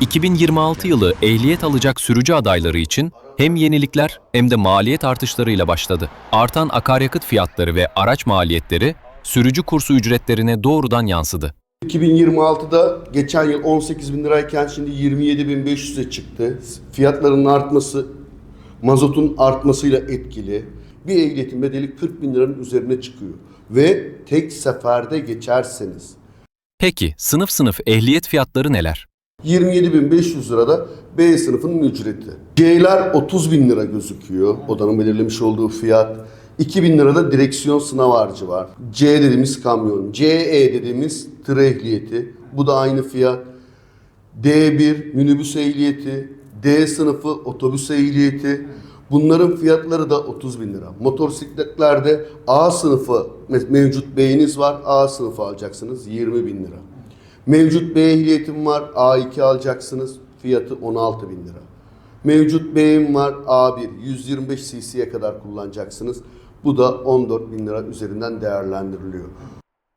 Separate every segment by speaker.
Speaker 1: 2026 yılı ehliyet alacak sürücü adayları için hem yenilikler hem de maliyet artışlarıyla başladı. Artan akaryakıt fiyatları ve araç maliyetleri sürücü kursu ücretlerine doğrudan yansıdı.
Speaker 2: 2026'da geçen yıl 18 bin lirayken şimdi 27.500'e çıktı. Fiyatların artması, mazotun artmasıyla etkili. Bir ehliyetin bedeli 40 bin liranın üzerine çıkıyor. Ve tek seferde geçerseniz
Speaker 1: Peki sınıf sınıf ehliyet fiyatları neler?
Speaker 2: 27.500 lirada B sınıfının ücreti. C'ler 30 bin lira gözüküyor. Odanın belirlemiş olduğu fiyat. 2000 lirada direksiyon sınav harcı var. C dediğimiz kamyon. CE dediğimiz tır ehliyeti. Bu da aynı fiyat. D1 minibüs ehliyeti. D sınıfı otobüs ehliyeti. Bunların fiyatları da 30 bin lira. Motosikletlerde A sınıfı me- mevcut B'niz var. A sınıfı alacaksınız 20 bin lira. Mevcut B ehliyetim var. A2 alacaksınız. Fiyatı 16 bin lira. Mevcut B'im var. A1 125 cc'ye kadar kullanacaksınız. Bu da 14 bin lira üzerinden değerlendiriliyor.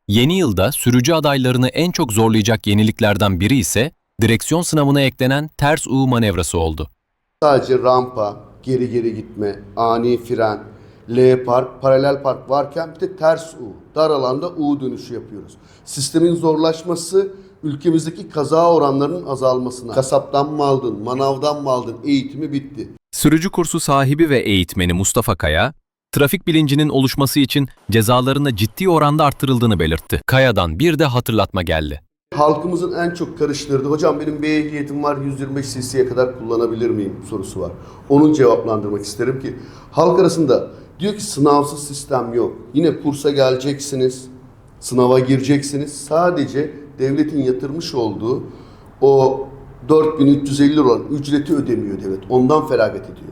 Speaker 1: Yeni yılda sürücü adaylarını en çok zorlayacak yeniliklerden biri ise direksiyon sınavına eklenen ters U manevrası oldu.
Speaker 2: Sadece rampa, geri geri gitme, ani fren, L park, paralel park varken bir de ters U, dar alanda U dönüşü yapıyoruz. Sistemin zorlaşması ülkemizdeki kaza oranlarının azalmasına. Kasaptan mı aldın, manavdan mı aldın eğitimi bitti.
Speaker 1: Sürücü kursu sahibi ve eğitmeni Mustafa Kaya, trafik bilincinin oluşması için cezalarını ciddi oranda arttırıldığını belirtti. Kaya'dan bir de hatırlatma geldi.
Speaker 2: Halkımızın en çok karıştırdığı, hocam benim B ehliyetim var 125 cc'ye kadar kullanabilir miyim sorusu var. Onu cevaplandırmak isterim ki halk arasında diyor ki sınavsız sistem yok. Yine kursa geleceksiniz, sınava gireceksiniz. Sadece devletin yatırmış olduğu o 4350 lira olan ücreti ödemiyor devlet. Ondan feragat ediyor.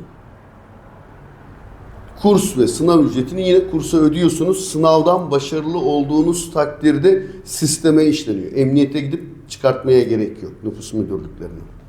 Speaker 2: Kurs ve sınav ücretini yine kursa ödüyorsunuz. Sınavdan başarılı olduğunuz takdirde sisteme işleniyor. Emniyete gidip çıkartmaya gerek yok nüfus müdürlüklerine.